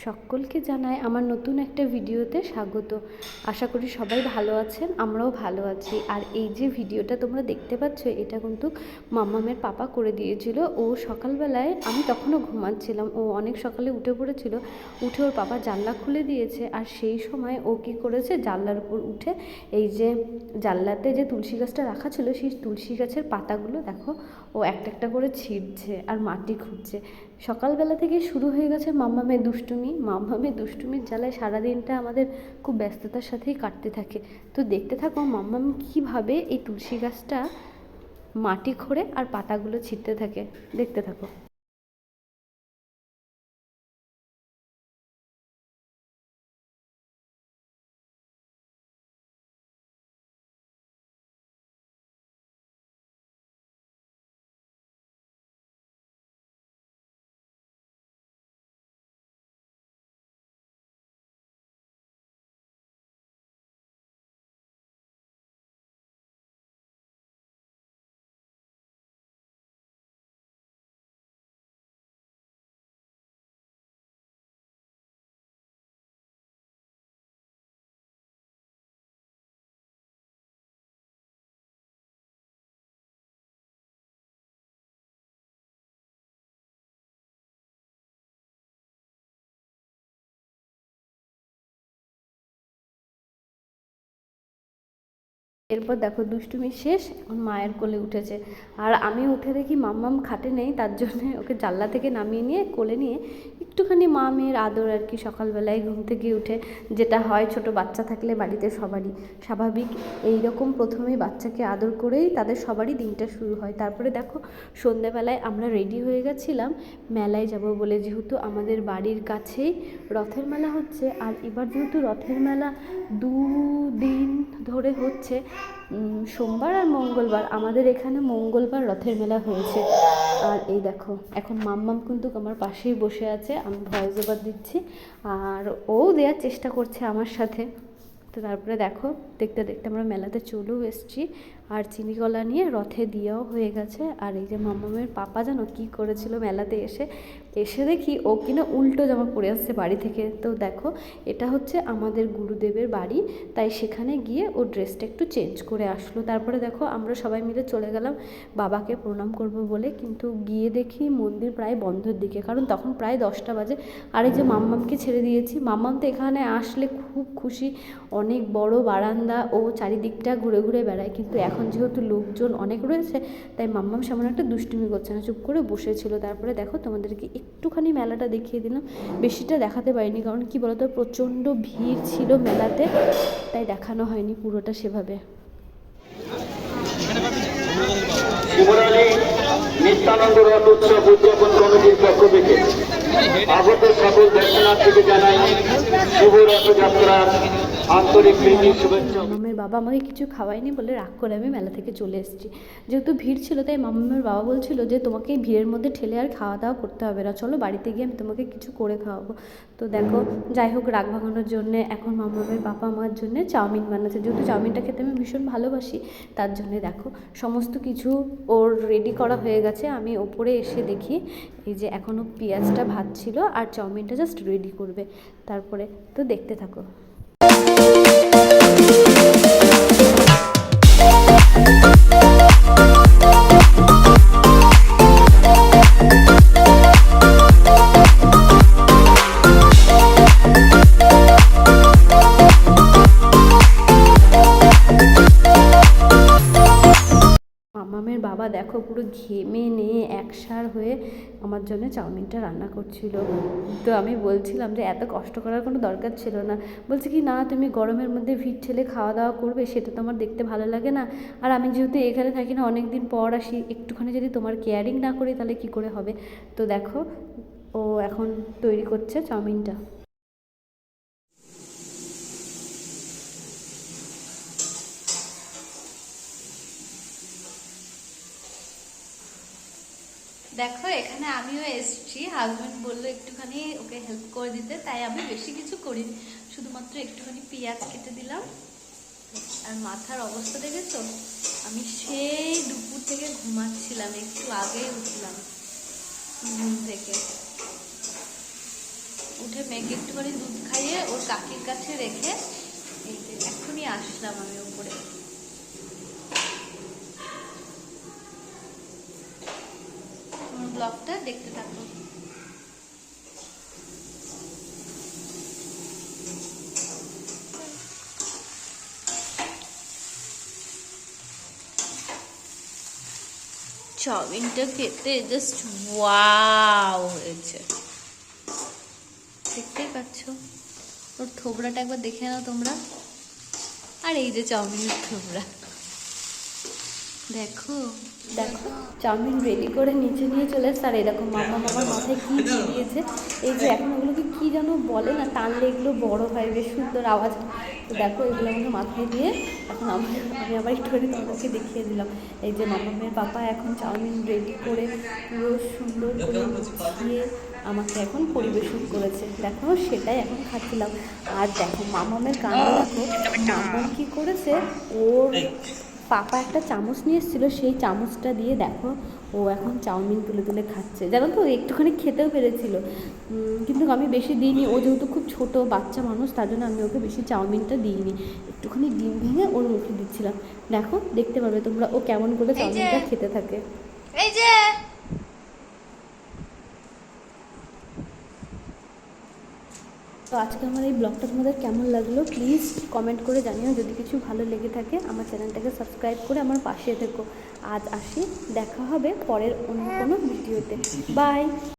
সকলকে জানাই আমার নতুন একটা ভিডিওতে স্বাগত। আশা করি সবাই ভালো আছেন, আমরাও ভালো আছি। আর এই যে ভিডিওটা তোমরা দেখতে পাচ্ছ, এটা কিন্তু মাম্মামের পাপা করে দিয়েছিল। ও সকালবেলায় আমি তখনও ঘুমাচ্ছিলাম। ও অনেক সকালে উঠে পড়েছিল। উঠে ওর পাপা জানলা খুলে দিয়েছে। আর সেই সময় ও কী করেছে, জানলার উপর উঠে এই যে জানলাতে যে তুলসী গাছটা রাখা ছিল, সেই তুলসী গাছের পাতাগুলো দেখো, ও একটা একটা করে ছিঁড়ছে আর মাটি খুঁড়ছে। সকালবেলা থেকে শুরু হয়ে গেছে মাম্মামের দুষ্টুমি। মাম্মামের দুষ্টুমির জ্বালায় সারাদিনটা আমাদের খুব ব্যস্ততার সাথেই কাটতে থাকে। তো দেখতে থাকো মাম্মাম কীভাবে এই তুলসী গাছটা মাটি খোঁড়ে আর পাতাগুলো ছিটতে থাকে। দেখতে থাকো। এরপর দেখো দুষ্টুমি শেষ, এখন মায়ের কোলে উঠেছে। আর আমি উঠে দেখি মাম্মাম খাটে নেই, তার জন্য ওকে জানলা থেকে নামিয়ে নিয়ে কোলে নিয়ে একটুখানি মা মেয়ের আদর আর কি সকালবেলায় ঘুম থেকে উঠে যেটা হয় ছোট বাচ্চা থাকলে বাড়িতে সবারই। স্বাভাবিক এই রকম প্রথমেই বাচ্চাকে আদর করেই তাদের সবারই দিনটা শুরু হয়। তারপরে দেখো, সন্ধ্যাবেলায় আমরা রেডি হয়ে গেছিলাম, মেলায় যাব বলে যেহেতু আমাদের বাড়ির কাছেই রথের মেলা হচ্ছে। আর এবার যেহেতু রথের মেলা দু দিন ধরে হচ্ছে সোমবার আর মঙ্গলবার। আমাদের এখানে মঙ্গলবার রথের মেলা হয়েছে। আর এই দেখো, এখন মাম্মাম কিন্তু আমার পাশেই বসে আছে, আমি ভয়েস ওভার দিচ্ছি। আর ও দেওয়ার চেষ্টা করছে আমার সাথে। তো তারপরে দেখো, দেখতে দেখতে আমরা মেলাতে চলেও এসেছি। আর চিনি কলা নিয়ে রথে দিয়েও হয়ে গেছে। আর এই যে মামামের পাপা জানো কী করেছিল মেলাতে এসে এসে দেখি ও কিনা উল্টো জামা পরে আসছে বাড়ি থেকে। তো দেখো, এটা হচ্ছে আমাদের গুরুদেবের বাড়ি, তাই সেখানে গিয়ে ও ড্রেসটা একটু চেঞ্জ করে আসলো। তারপরে দেখো, আমরা সবাই মিলে চলে গেলাম বাবাকে প্রণাম করব বলে। কিন্তু গিয়ে দেখি মন্দির প্রায় বন্ধের দিকে, কারণ তখন প্রায় দশটা বাজে। আর এই যে মাম্মামকে ছেড়ে দিয়েছি, মাম্মাম তো এখানে আসলে খুব খুশি। অনেক বড় বারান্দা, ও চারিদিকটা ঘুরে ঘুরে বেড়ায়। কিন্তু এখন যেহেতু লোকজন অনেক রয়েছে, তাই মাম্মাম সামনে একটা দুষ্টুমি করছে না, চুপ করে বসেছিল। তারপরে দেখো তোমাদেরকে একটুখানি মেলাটা দেখিয়ে দিলাম। বেশিটা দেখাতে পারিনি, কারণ কি বলতো, প্রচণ্ড ভিড় ছিল মেলাতে, তাই দেখানো হয়নি পুরোটা সেভাবে। নিত্যানন্দ রথ উৎসব উদযাপন কমিটির পক্ষ থেকে আগত সকল দর্শনার্থীকে জানাই শুভ রথযাত্রার আন্তরিক প্রীতি, শুভেচ্ছা। মামামের বাবা আমাকে কিছু খাওয়ায়নি বলে রাগ করে আমি মেলা থেকে চলে এসেছি। যেহেতু ভিড় ছিল তাই মামামের বাবা বলছিল যে, তোমাকে ভিড়ের মধ্যে ঠেলে আর খাওয়া দাওয়া করতে হবে না। চলো বাড়িতে গিয়ে আমি তোমাকে কিছু করে খাওয়াবো। তো দেখো, যাই হোক, রাগ ভাঙানোর জন্যে এখন মামামের বাবা আমার জন্য চাউমিন বানাচ্ছে। যেহেতু চাউমিনটা খেতে আমি ভীষণ ভালোবাসি, তার জন্যে দেখো, সমস্ত কিছু ওর রেডি করা হয়ে গেছে। আমি ওপরে এসে দেখি, এই যে এখনও পেঁয়াজটা ভাজছিল আর চাউমিনটা জাস্ট রেডি করবে। তারপরে তো দেখতে থাকো। বাবা দেখো পুরো ঘেমে নিয়ে একসার হয়ে আমার জন্য চাউমিনটা রান্না করছিল। তো আমি বলছিলাম যে এত কষ্ট করার কোনো দরকার ছিল না। বলছে কি, না, তুমি গরমের মধ্যে ভিড় ঠেলে খাওয়া দাওয়া করবে, সেটা তো আমার দেখতে ভালো লাগে না। আর আমি যেহেতু এখানে থাকি না অনেক দিন পর আসি, একটুখানি যদি তোমার কেয়ারিং না করি তাহলে কি করে হবে? তো দেখো, ও এখন তৈরি করছে চাউমিনটা। দেখো, এখানে আমিও এসেছি। হাজব্যান্ড বলল একটুখানি ওকে হেল্প করে দিতে, তাই আমি বেশি কিছু করিনি। শুধুমাত্র একটুখানি পেঁয়াজ কেটে দিলাম। আর মাথার অবস্থা দেখেছ? আমি সেই দুপুর থেকে ঘুমাচ্ছিলাম, একটু আগেই উঠলাম ঘুম থেকে। উঠে মেয়েকে একটুখানি দুধ খাইয়ে ওর কাকির কাছে রেখে এই এখনই আসলাম আমি উপরে তোমার ব্লগটা দেখতে থাকো। চাউমিনটা খেতে জাস্ট ওয়াও হয়েছে। দেখতেই পাচ্ছ? ওর থোবড়াটা একবার দেখে নাও তোমরা। আর এই যে চাউমিনের থোবড়া। দেখো। দেখো, চাউমিন রেডি করে নিচে নিয়ে চলে এসছে। আর এরকম মামা মামার মাথায় কি দিয়ে দিয়েছে এই যে এখন ওগুলোকে কি যেন বলে না টানলে এগুলো বড় হয়, বেশ সুন্দর আওয়াজ। তো দেখো, এগুলো আমাকে মাথায় দিয়ে এখন আমি আমি আবার তোমাদেরকে দেখিয়ে দিলাম। এই যে মামামের পাপা এখন চাউমিন রেডি করে পুরো সুন্দর করে গুছিয়ে আমাকে এখন পরিবেশন করেছে। দেখো, সেটাই এখন খাচ্ছিলাম। আর দেখো মামামের কাণ্ড দেখো মামাম কি করেছে? ওর পাপা একটা চামচ নিয়ে এসেছিল সেই চামচটা দিয়ে দেখো ও এখন চাউমিন তুলে তুলে খাচ্ছে। জানো তো একটুখানি খেতেও পেরেছিল। কিন্তু আমি বেশি দিইনি। ও যেহেতু খুব ছোট বাচ্চা মানুষ তার জন্য আমি ওকে বেশি চাউমিনটা দিইনি। একটুখানি ডিম ভেঙে ওর মুখে দিচ্ছিলাম। দেখো দেখতে পারবে তোমরা ও কেমন করে চাউমিনটা খেতে থাকে। এই যে। তো আজকে আমার এই ব্লগটা তোমাদের কেমন লাগল প্লিজ কমেন্ট করে জানিও। যদি কিছু ভালো লেগে থাকে, আমার চ্যানেলটাকে সাবস্ক্রাইব করে আমার পাশে থেকো। আজ আসি, দেখা হবে পরের অন্য কোনো ভিডিওতে। বাই